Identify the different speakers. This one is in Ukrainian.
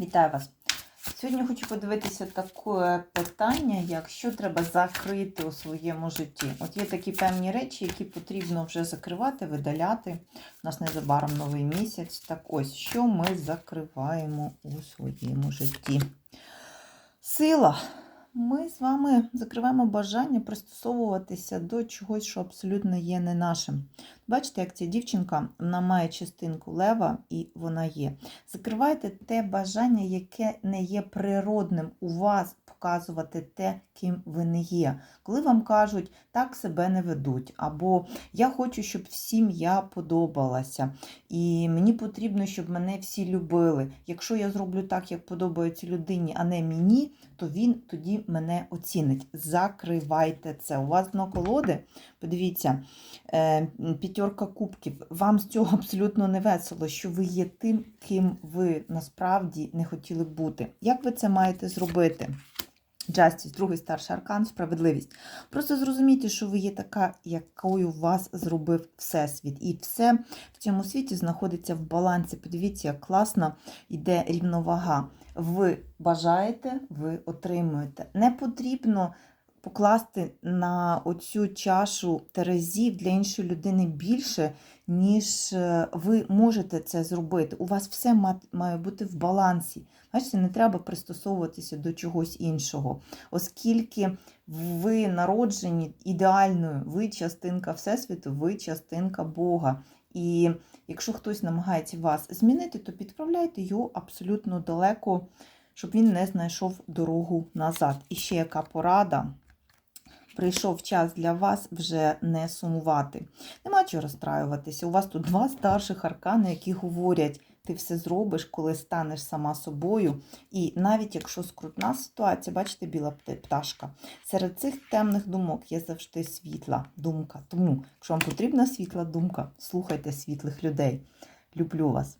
Speaker 1: Вітаю вас! Сьогодні хочу подивитися таке питання, як що треба закрити у своєму житті. От є такі певні речі, які потрібно вже закривати, видаляти. У нас незабаром новий місяць. Так ось, що ми закриваємо у своєму житті. Сила. Ми з вами закриваємо бажання пристосовуватися до чогось, що абсолютно є не нашим. Бачите, як ця дівчинка вона має частинку лева і вона є. Закривайте те бажання, яке не є природним у вас, показувати те, ким ви не є. Коли вам кажуть, так себе не ведуть, або я хочу, щоб всім я подобалася, і мені потрібно, щоб мене всі любили. Якщо я зроблю так, як подобається людині, а не мені, то він тоді мене оцінить. Закривайте це. У вас дно колоди, подивіться, е, п'ятерка кубків. Вам з цього абсолютно не весело, що ви є тим, ким ви насправді не хотіли бути. Як ви це маєте зробити? Justice, другий старший аркан, справедливість. Просто зрозумійте, що ви є така, якою вас зробив Всесвіт. І все в цьому світі знаходиться в балансі. Подивіться, як класно йде рівновага. Ви бажаєте, ви отримуєте. Не потрібно покласти на оцю чашу терезів для іншої людини більше, ніж е, ви можете це зробити. У вас все має бути в балансі. Бачите, не треба пристосовуватися до чогось іншого, оскільки ви народжені ідеальною, ви частинка Всесвіту, ви частинка Бога. І якщо хтось намагається вас змінити, то підправляйте його абсолютно далеко, щоб він не знайшов дорогу назад. І ще яка порада. Прийшов час для вас вже не сумувати. Нема чого розстраюватися. У вас тут два старших аркани, які говорять, ти все зробиш, коли станеш сама собою. І навіть якщо скрутна ситуація, бачите, біла пташка, серед цих темних думок є завжди світла думка. Тому, якщо вам потрібна світла думка, слухайте світлих людей. Люблю вас.